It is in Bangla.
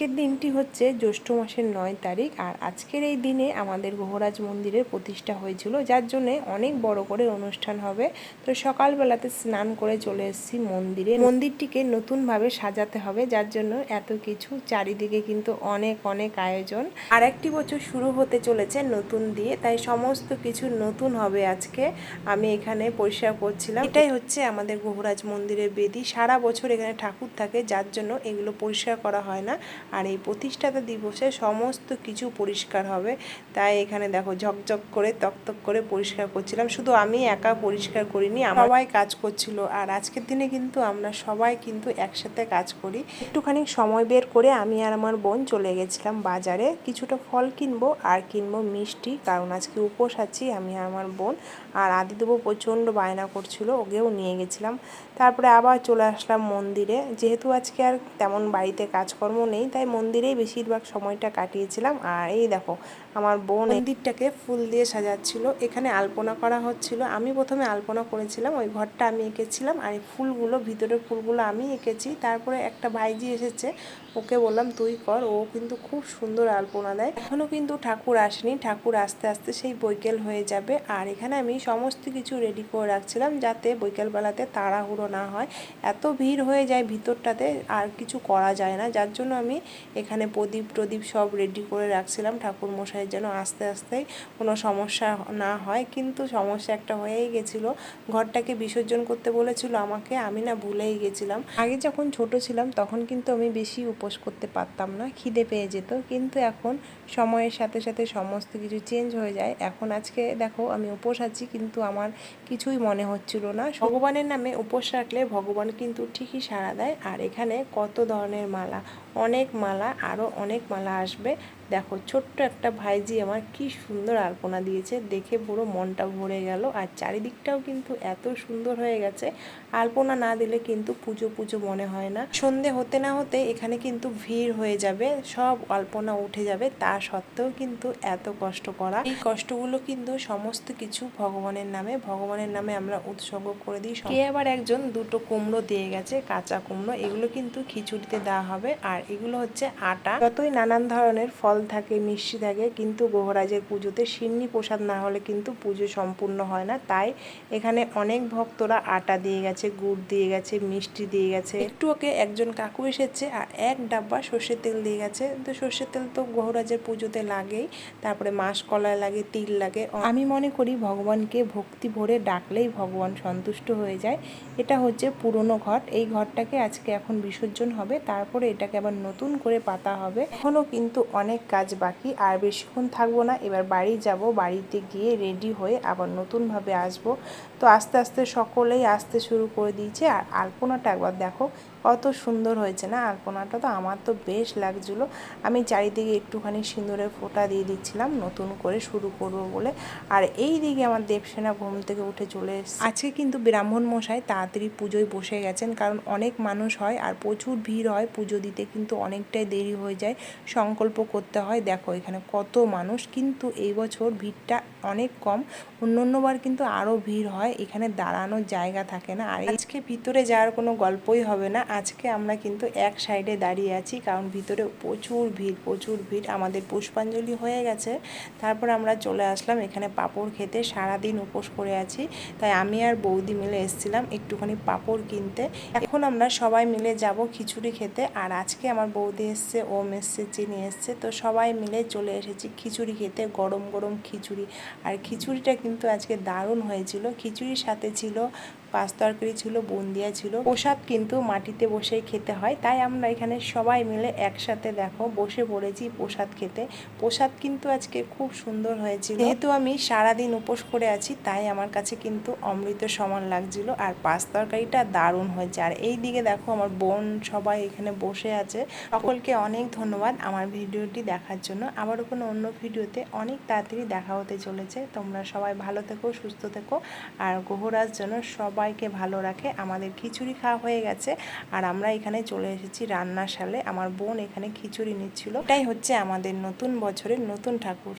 আজকের দিনটি হচ্ছে জ্যৈষ্ঠ মাসের নয় তারিখ, আর আজকের এই দিনে আমাদের গহরাজ মন্দিরের প্রতিষ্ঠা হয়েছিল, যার জন্যে অনেক বড় করে অনুষ্ঠান হবে। তো সকালবেলাতে স্নান করে চলে এসেছি মন্দিরে। মন্দিরটিকে নতুনভাবে সাজাতে হবে, যার জন্য এত কিছু চারিদিকে কিন্তু অনেক অনেক আয়োজন। আর একটি বছর শুরু হতে চলেছে নতুন দিয়ে, তাই সমস্ত কিছু নতুন হবে আজকে। আমি এখানে পরিষ্কার করছিলাম। এটাই হচ্ছে আমাদের গহরাজ মন্দিরের বেদি। সারা বছর এখানে ঠাকুর থাকে, যার জন্য এগুলো পরিষ্কার করা হয় না। আর এই প্রতিষ্ঠাতা দিবসে সমস্ত কিছু পরিষ্কার হবে। তাই এখানে দেখো ঝকঝক করে, তকতক করে পরিষ্কার করছিলাম। শুধু আমি একা পরিষ্কার করিনি সবাই কাজ করছিল। আর আজকের দিনে কিন্তু আমরা সবাই কিন্তু একসাথে কাজ করি। একটুখানি সময় বের করে আমি আর আমার বোন চলে গেছিলাম বাজারে। কিছুটা ফল কিনবো আর কিনবো মিষ্টি, কারণ আজকে উপোস আছি আমি আর আমার বোন। আর আদিদেবও প্রচণ্ড বায়না করছিল, ওকেও নিয়ে গেছিলাম। তারপরে আবার চলে আসলাম মন্দিরে। যেহেতু আজকে আর তেমন বাড়িতে কাজকর্ম নেই, তাই মন্দিরেই বেশিরভাগ সময়টা কাটিয়েছিলাম। আর এই দেখো, আমার বোন মন্দিরটাকে ফুল দিয়ে সাজাচ্ছিল। এখানে আলপনা করা হচ্ছিল। আমি প্রথমে আলপনা করেছিলাম, ওই ঘরটা আমি এঁকেছিলাম আর এই ফুলগুলো, ভিতরের ফুলগুলো আমি এঁকেছি। তারপরে একটা ভাইজি এসেছে, ওকে বললাম, তুই কর, ও কিন্তু খুব সুন্দর আলপনা দেয়। এখনও কিন্তু ঠাকুর আসেনি। ঠাকুর আস্তে আস্তে সেই বৈকেল হয়ে যাবে। আর এখানে আমি সমস্ত কিছু রেডি করে রাখছিলাম যাতে বৈকালবেলাতে তাড়াহুড়ো না হয়। এত ভিড় হয়ে যায় ভিতরটাতে, আর কিছু করা যায় না। যার জন্য আমি এখানে প্রদীপ প্রদীপ সব রেডি করে রাখছিলাম। ঠাকুর মশাইয়ের যেন আস্তে আস্তে কোনো সমস্যা না হয়। কিন্তু সমস্যা একটা হয়েই গেছিল। ঘরটাকে বিসর্জন করতে বলেছিল আমাকে, আমি না ভুলেই গেছিলাম। আগে যখন ছোট ছিলাম তখন কিন্তু আমি বেশি উপোস করতে পারতাম না, খিদে পেয়ে যেত। কিন্তু এখন সময়ের সাথে সাথে সমস্ত কিছু চেঞ্জ হয়ে যায়। এখন আজকে দেখো আমি উপোস আছি, কিন্তু আমার কিছুই মনে হচ্ছিল না। ভগবানের নামে উপোস রাখলে ভগবান কিন্তু ঠিকই সাড়া দেয়। আর এখানে কত ধরনের মালা, অনেক মালা আরও অনেক মালা আসবে। দেখো, ছোট্ট একটা ভাইজি আমার কি সুন্দর আলপনা দিয়েছে। দেখে পুরো মনটা ভরে গেল। আর চারিদিকটাও কিন্তু এত সুন্দর হয়ে গেছে। আলপনা না দিলে কিন্তু পুজো পুজো মনে হয় না। সন্ধে হতে না হতে এখানে কিন্তু ভিড় হয়ে যাবে। সব আলপনা উঠে যাবে। তা সত্ত্বেও কিন্তু এত কষ্ট করা। এই কষ্টগুলো কিন্তু সমস্ত কিছু ভগবানের নামে। ভগবানের নামে আমরা উৎসর্গ করে দিই। কে আবার একজন দুটো কুমড়ো দিয়ে গেছে, কাঁচা কুমড়ো। এগুলো কিন্তু খিচুড়িতে দেওয়া হবে। আর এগুলো হচ্ছে আটা। যতই নানান ধরনের ফল থাকে, মিষ্টি থাকে, কিন্তু গোহরাজের পুজোতে সিন্নি প্রসাদ না হলে কিন্তু পুজো সম্পূর্ণ হয় না। তাই এখানে অনেক ভক্তরা আটা দিয়ে গেছে, গুড় দিয়ে গেছে, মিষ্টি দিয়ে গেছে। একটু ওকে একজন কাকু এসেছে আর এক ডাব্বা সর্ষের তেল দিয়ে গেছে। তো সর্ষের তেল তো গোহরাজের পুজোতে লাগেই। তারপরে মাস কলায় লাগে, তিল লাগে। আমি মনে করি ভগবানকে ভক্তি ভরে ডাকলেই ভগবান সন্তুষ্ট হয়ে যায়। এটা হচ্ছে পুরনো ঘট। এই ঘরটাকে আজকে এখন বিসর্জন হবে। তারপরে এটাকে আবার নতুন করে পাতা হবে। এখনও কিন্তু অনেক কাজ বাকি, আর বেশিক্ষণ থাকব না। এবার বাড়ি যাব, বাড়িতে গিয়ে রেডি হয়ে আবার নতুনভাবে আসব। তো আস্তে আস্তে সকলেই আসতে শুরু করে দিয়েছে। আর আলপনাটা একবার দেখো, কত সুন্দর হয়েছে না? আলপনাটা তো আমার তো বেশ লাগছিল। আমি চারিদিকে একটুখানি সিঁদুরের ফোঁটা দিয়ে দিচ্ছিলাম, নতুন করে শুরু করব বলে। আর এই দিকে আমার দেবসেনা ঘুম থেকে উঠে চলে এসছে। আজকে কিন্তু ব্রাহ্মণ মশাই তাড়াতাড়ি পুজোয় বসে গেছেন, কারণ অনেক মানুষ হয় আর প্রচুর ভিড় হয়। পুজো দিতে কিন্তু অনেকটাই দেরি হয়ে যায়, সংকল্প করতে হয়। দেখো, এখানে কত মানুষ, কিন্তু এই বছর ভিড়টা অনেক কম। অন্য অন্যবার কিন্তু আরও ভিড় হয়, এখানে দাঁড়ানোর জায়গা থাকে না। আর আজকে ভিতরে যাওয়ার কোনো গল্পই হবে না। আজকে আমরা কিন্তু এক সাইডে দাঁড়িয়ে আছি, কারণ ভিতরে প্রচুর ভিড় প্রচুর ভিড়। আমাদের পুষ্পাঞ্জলি হয়ে গেছে। তারপর আমরা চলে আসলাম এখানে পাপড় খেতে। সারাদিন উপোস করে আছি। তাই আমি আর বৌদি মিলে এসেছিলাম একটুখানি পাপড় কিনতে। এখন আমরা সবাই মিলে যাব খিচুড়ি খেতে। আর আজকে আমার বৌদি এসছে ওম এসছে চিনি এসছে। তো সবাই মিলে চলে এসেছি। খিচুড়ি খেতে, গরম গরম খিচুড়ি। আর খিচুড়িটা কিন্তু আজকে দারুণ হয়েছিল। খিচুড়ির সাথে ছিল পাঁচ তরকারি ছিল, বুন্দিয়া ছিল। প্রসাদ কিন্তু মাটিতে বসেই খেতে হয়। তাই আমরা এখানে সবাই মিলে একসাথে দেখো, বসে পড়েছি প্রসাদ খেতে। প্রসাদ কিন্তু আজকে খুব সুন্দর হয়েছিল। যেহেতু আমি সারাদিন উপোস করে আছি, তাই আমার কাছে কিন্তু অমৃত সমান লাগছিল। আর পাঁচ তরকারিটা দারুণ হয়েছে। আর এই দিকে দেখো, আমার বোন সবাই এখানে বসে আছে। সকলকে অনেক ধন্যবাদ আমার ভিডিওটি দেখার জন্য। আবারও কোনো অন্য ভিডিওতে অনেক তাড়াতাড়ি দেখা হতে চলেছে। তোমরা সবাই ভালো থেকো, সুস্থ থেকো। আর গোহরাজ যেন সবাইকে ভালো রাখে। আমাদের খিচুড়ি খাওয়া হয়ে গেছে। আর আমরা এখানে চলে এসেছি রান্নাশালে আমার বোন এখানে খিচুড়ি নিচ্ছিল। এটাই হচ্ছে আমাদের নতুন বছরের নতুন ঠাকুর।